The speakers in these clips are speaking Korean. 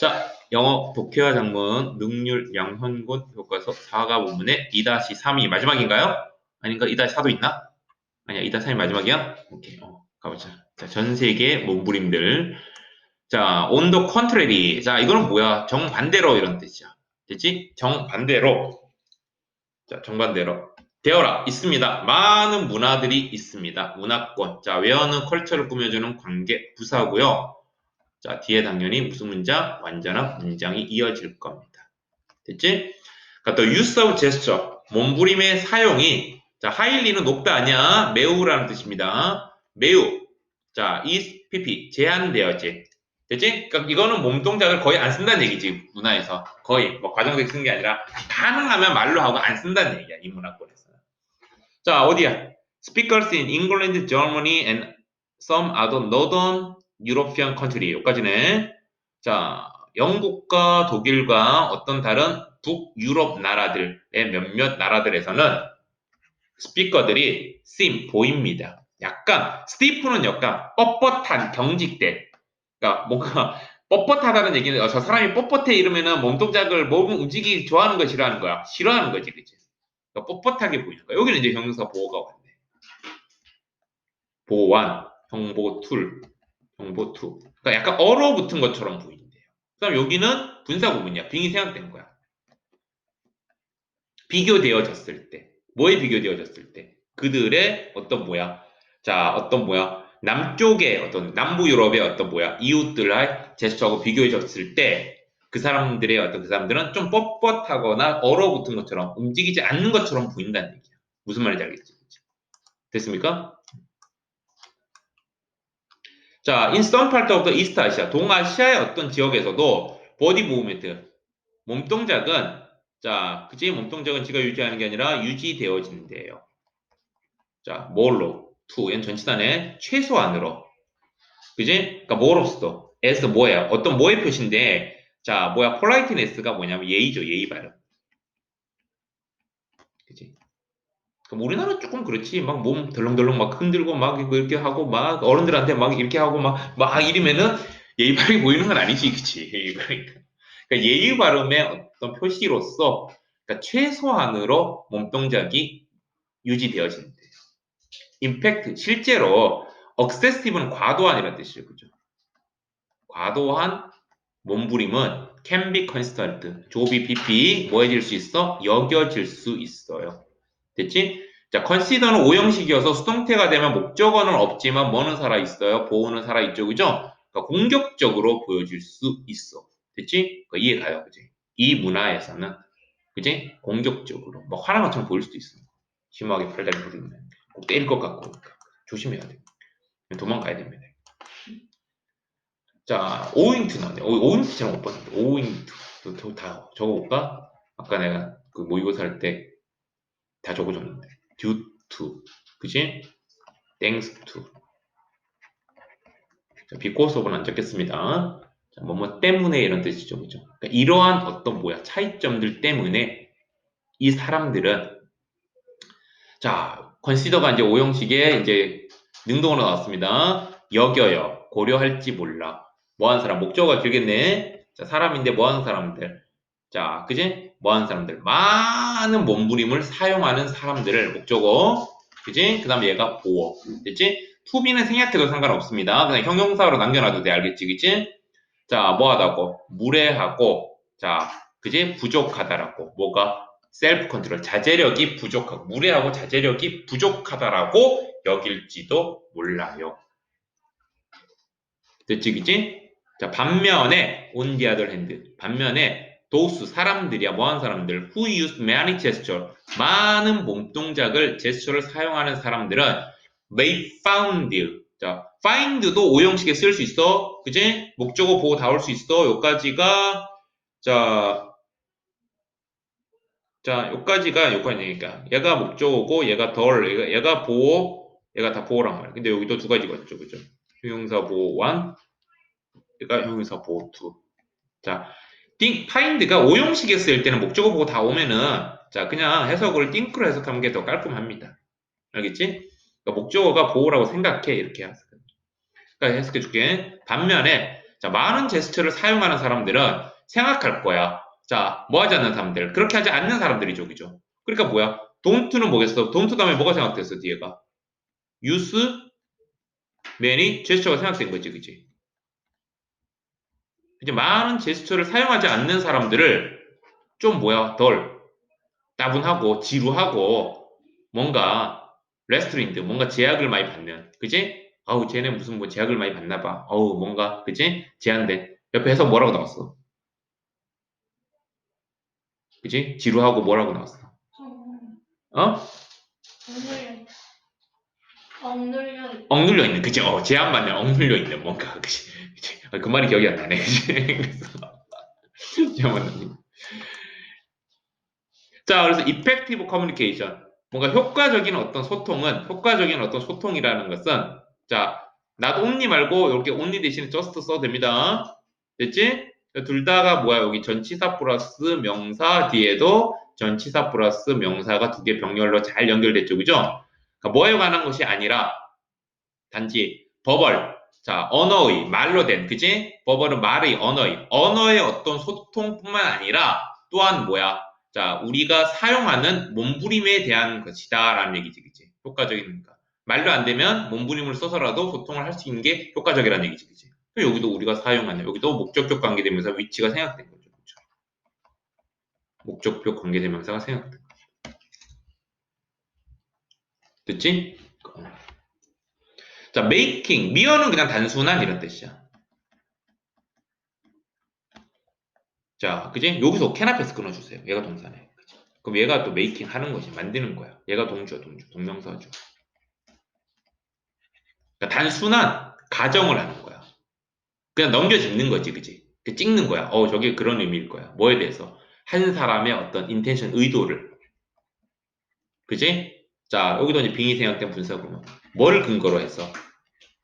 자, 영어 독해와 장문 능률 양현곤 교과서 4가 본문의 2-3이 마지막인가요? 아닌가? 2-4도 있나? 아니야, 2-3이 마지막이야? 오케이, 어, 가보자. 자, 전 세계 몸부림들. 자, the contrary. 자, 이거는 뭐야? 정반대로 이런 뜻이야. 됐지? 정반대로. 자, 정반대로. 되어라. 있습니다. 많은 문화들이 있습니다. 문화권. 자, 외어는 컬처를 꾸며주는 관계 부사고요. 자, 뒤에 당연히 무슨 문장? 완전한 문장이 이어질 겁니다. 됐지? 그러니까 또 use of gesture. 몸부림의 사용이 자, 하일리는 높다 아니야. 매우라는 뜻입니다. 매우. 자, is pp 제한되어지. 됐지? 그러니까 이거는 몸 동작을 거의 안 쓴다는 얘기지. 문화에서. 거의 뭐 과정적으로 쓰는 게 아니라 가능하면 말로 하고 안 쓴다는 얘기야. 이 문화권에서는. 자, 어디야? Speakers in England, Germany and some other northern European country. 여기까지네. 자, 영국과 독일과 어떤 다른 북유럽 나라들의 몇몇 나라들에서는 스피커들이 seem 보입니다. 약간 스티프는 약간 뻣뻣한 경직된 그러니까 뭔가 뻣뻣하다는 얘기는 어, 저 사람이 뻣뻣해 이러면은 몸 동작을 몸 움직이기 좋아하는 거 싫어하는 거야 싫어하는 거지 그치 그러니까 뻣뻣하게 보이는 거야 여기는 이제 형용사 보호가 왔네 보완 정보 툴 정보 투 그러니까 약간 얼어붙은 것처럼 보이는데요. 그다음 여기는 분사 구문이야. 빙이 생각된 거야. 비교되어졌을 때. 뭐에 비교되어졌을 때? 그들의 어떤 뭐야? 자 어떤 뭐야? 남쪽의 어떤 남부 유럽의 어떤 뭐야? 이웃들의 제스처하고 비교해졌을 때 그 사람들의 어떤 그 사람들은 좀 뻣뻣하거나 얼어붙은 것처럼 움직이지 않는 것처럼 보인다는 얘기야. 무슨 말인지 알겠지? 됐습니까? 자, of the East Asia, 동아시아의 어떤 지역에서도 body movement, 몸 동작은 자, 그치? 몸 동작은 지가 유지하는 게 아니라 유지되어진대요. 자, 뭘로? to, 얘는 전치단의 최소한으로. 그지? 그러니까 뭐로써? as 뭐야? 어떤 뭐의 표시인데, 자, 뭐야? politeness가 뭐냐면 예의죠, 예의 발음. 그지? 그럼 우리나라는 조금 그렇지. 막 몸 덜렁덜렁 막 흔들고 막 이렇게 하고 막 어른들한테 막 이렇게 하고 막, 막 이러면은 예의 발음이 보이는 건 아니지, 그치? 그러니까. 그러니까 예의 발음의 어떤 표시로서 그러니까 최소한으로 몸 동작이 유지되어진대요. 임팩트 실제로 억세스티브는 과도한이라는 뜻이에요. 그죠? 과도한 몸부림은 can be constant, 조비 pp 뭐해질 수 있어? 여겨질 수 있어요. 됐지? 자, consider는 오형식이어서 수동태가 되면 목적어는 없지만 뭐는 살아 있어요? 보호는 살아 있죠. 그죠? 그러니까 공격적으로 보여질 수 있어. 됐지? 그러니까 이해 가요. 그지? 이 문화에서는 그지? 공격적으로 뭐 화난 것처럼 보일 수도 있어. 심하게 팔다리 부리면 꼭 때릴 것 같고 조심해야 돼. 도망가야 됩니다. 자, 오인트 나왔네. 오인트 제가 못 봤는데 오인트 다 적어볼까? 아까 내가 그 모의고사 할 때 다 적어줬는데 due to 그지? thanks to 자, because of는 안 적겠습니다. 자, 뭐뭐 때문에 이런 뜻이죠, 그죠? 그러니까 이러한 어떤 뭐야 차이점들 때문에 이 사람들은 자, 컨시더가 이제 오형식의 이제 능동으로 나왔습니다. 여겨요. 고려할지 몰라. 뭐 하는 사람? 목적어가 길겠네. 자, 사람인데 뭐 하는 사람들? 자, 그지? 뭐 하는 사람들? 많은 몸부림을 사용하는 사람들을 목적어. 그지? 그 다음에 얘가 보어. 됐지? 투비는 생략해도 상관없습니다. 그냥 형용사로 남겨놔도 돼. 알겠지? 그지? 자, 뭐 하다고? 무례하고. 자, 그지? 부족하다라고. 뭐가? 셀프 컨트롤, 자제력이 부족하고, 무례하고 자제력이 부족하다라고 여길지도 몰라요. 됐지, 그지? 자, 반면에, other hand, 반면에, those 사람들이야, 뭐하는 사람들, who use many gesture, 많은 몸 동작을, 제스처를 사용하는 사람들은, they found, 자, find도 오형식에 쓸 수 있어, 그지? 목적어 보고 다 올 수 있어, 여기까지가, 자, 자, 여기까지가 여기까지니까 얘가 목적어고 얘가 덜, 얘가, 얘가 보호, 얘가 다 보호란 말이야. 근데 여기도 두 가지가 있죠, 그죠? 형용사 보호 1, 얘가 형용사 보호 2. 자, think, find가 오형식에 쓸 때는 목적어 보고 다 오면은 자, 그냥 해석을 think로 해석하는 게 더 깔끔합니다. 알겠지? 그러니까 목적어가 보호라고 생각해 이렇게 해석. 그러니까 해석해 줄게. 반면에 자, 자, 많은 제스처를 사용하는 사람들은 생각할 거야. 자, 뭐 하지 않는 사람들. 그렇게 하지 않는 사람들이죠. 그죠? 그러니까 뭐야? don't는 뭐겠어? don't 다음에 뭐가 생각됐어, 뒤에가? use many 제스처가 생각된 거지, 그지? 이제 많은 제스처를 사용하지 않는 사람들을 좀 뭐야, 덜 따분하고 지루하고 뭔가 레스트린드, 뭔가 제약을 많이 받는, 그지? 아우, 쟤네 무슨 뭐 제약을 많이 받나 봐. 어우, 뭔가, 그지? 제한돼. 옆에 해서 뭐라고 나왔어? 그지? 지루하고 뭐라고 나왔어? 어? 억눌려 억눌려 있는, 그치? 어, 제한받는, 억눌려 있는 뭔가, 그치? 아, 그 말이 기억이 안 나네. 자, 그래서 effective communication. 뭔가 효과적인 어떤 소통은, 효과적인 어떤 소통이라는 것은, 자, not only 말고, 이렇게 only 대신에 just 써도 됩니다. 됐지? 둘 다가 뭐야? 여기 전치사 플러스 명사 뒤에도 전치사 플러스 명사가 두 개 병렬로 잘 연결됐죠, 그죠? 그러니까 뭐에 관한 것이 아니라 단지 버벌, 자 언어의 말로 된, 그지? 버벌은 말의 언어의 언어의 어떤 소통뿐만 아니라 또한 뭐야? 자 우리가 사용하는 몸부림에 대한 것이다 라는 얘기지, 그지? 효과적이니까 말로 안 되면 몸부림을 써서라도 소통을 할 수 있는 게 효과적이라는 얘기지, 그지? 여기도 우리가 사용하는 여기도 목적격 관계대명사 위치가 생략된 거죠, 그죠? 목적격 관계대명사가 생략된 거. 됐지? 자, making, 미어는 그냥 단순한 이런 뜻이야. 자, 그지? 여기서 can 앞에서 끊어주세요. 얘가 동사네. 그지? 그럼 얘가 또 making 하는 거지. 만드는 거야. 얘가 동주야, 동주. 동명사죠. 그러니까 단순한 가정을 하는 거야. 그냥 넘겨 짚는 거지, 그지? 그 찍는 거야. 어, 저게 그런 의미일 거야. 뭐에 대해서? 한 사람의 어떤 인텐션, 의도를. 그지? 자, 여기도 이제 빙의 분사 보면 뭐를 근거로 해서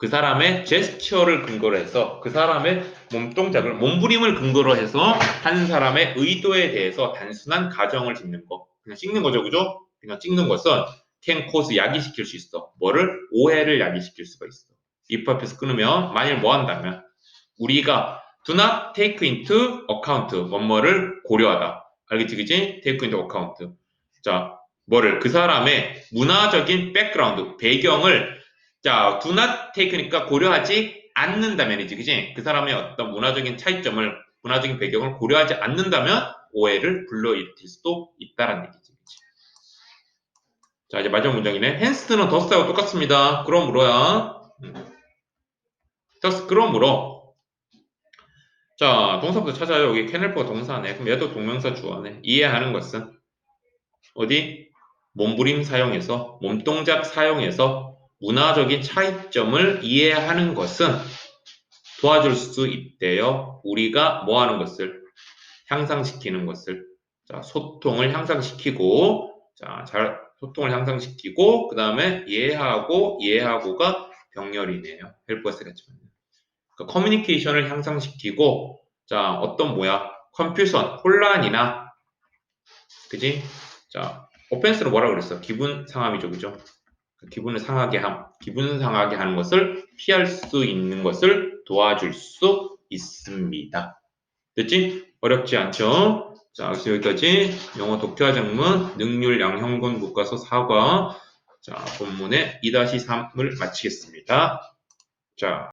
그 사람의 제스처를 근거로 해서 그 사람의 몸동작을 몸부림을 근거로 해서 한 사람의 의도에 대해서 단순한 가정을 짓는 거. 그냥 찍는 거죠 그죠? 그냥 찍는 것은 can cause 야기시킬 수 있어. 뭐를? 오해를 야기시킬 수가 있어. if 앞에서 끊으면 만일 뭐 한다면 우리가 do not take into account 뭐뭐를? 고려하다. 알겠지 그지? take into account. 자 뭐를? 그 사람의 문화적인 백그라운드 배경을 자 do not take니까 고려하지 않는다면이지 그지? 그 사람의 어떤 문화적인 차이점을 문화적인 배경을 고려하지 않는다면 오해를 불러일으킬 수도 있다라는 얘기지 그치? 자 이제 마지막 문장이네. Hence는 더스하고 똑같습니다. 그러므로야. 음. 더스 그러므로. 자 동사부터 찾아요. 여기 캐넬프가 동사네. 그럼 얘도 동명사 주어네. 이해하는 것은 어디? 몸부림 사용해서 몸동작 사용해서 문화적인 차이점을 이해하는 것은 도와줄 수 있대요. 우리가 뭐 하는 것을 향상시키는 것을 자, 소통을 향상시키고 자, 잘 소통을 향상시키고 그 다음에 이해하고 이해하고가 병렬이네요. 헬퍼스 같지만 그러니까 커뮤니케이션을 향상시키고 자, 어떤 뭐야? 컨퓨전, 혼란이나 그지? 자, 오펜스로 뭐라 그랬어? 기분 상함이죠, 그죠? 기분을 상하게 함, 기분 상하게 하는 것을 피할 수 있는 것을 도와줄 수 있습니다. 됐지? 어렵지 않죠? 자, 그래서 여기까지 영어 독해와 장문 능률 양형군 교과서 4과 자, 본문의 2-3을 마치겠습니다. 자,